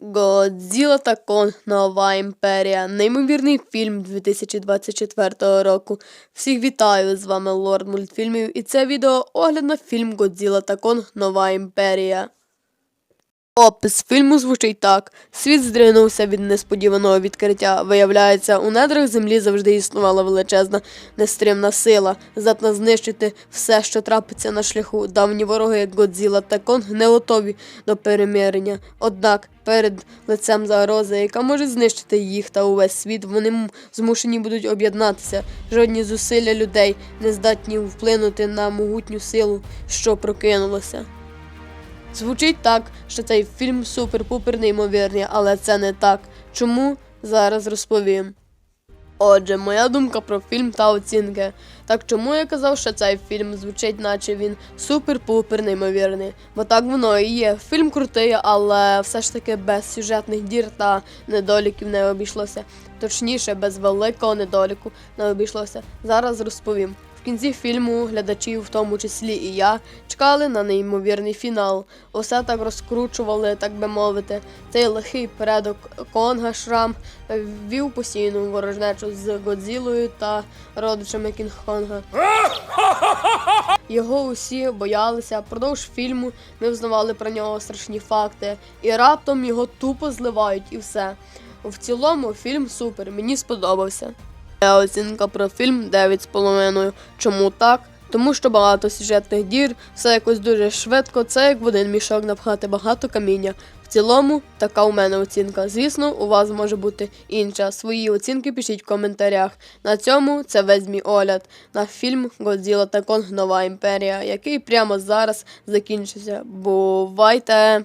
Годзіла та Конг Нова імперія. Неймовірний фільм 2024 року. Всіх вітаю! З вами Лорд мультфільмів, і це відео огляд на фільм Годзіла та Конг Нова імперія. Опис фільму звучить так: світ здригнувся від несподіваного відкриття. Виявляється, у недрах землі завжди існувала величезна нестримна сила, здатна знищити все, що трапиться на шляху. Давні вороги, як Годзіла та Конг, не готові до перемирення. Однак перед лицем загрози, яка може знищити їх та увесь світ, вони змушені будуть об'єднатися. Жодні зусилля людей не здатні вплинути на могутню силу, що прокинулася. Звучить так, що цей фільм супер-пупер неймовірний, але це не так. Чому? Зараз розповім. Отже, моя думка про фільм та оцінки. Так чому я казав, що цей фільм звучить, наче він супер-пупер неймовірний? Бо так воно і є. Фільм крутий, але все ж таки без сюжетних дір та недоліків не обійшлося. Точніше, без великого недоліку не обійшлося. Зараз розповім. Кінці фільму глядачі, в тому числі і я, чекали на неймовірний фінал. Усе так розкручували, так би мовити. Цей лихий предок Конга Шрам вів постійну ворожнечу з Годзілою та родичами Кінг-Конга. Його усі боялися. Продовж фільму ми взнавали про нього страшні факти, і раптом його тупо зливають і все. В цілому фільм супер, мені сподобався. Моя оцінка про фільм 9,5. Чому так? Тому що багато сюжетних дір, все якось дуже швидко, це як в один мішок напхати багато каміння. В цілому, така у мене оцінка. Звісно, у вас може бути інша. Свої оцінки пишіть в коментарях. На цьому це весь мій огляд на фільм Годзіла та Конг Нова імперія, який прямо зараз закінчився. Бувайте!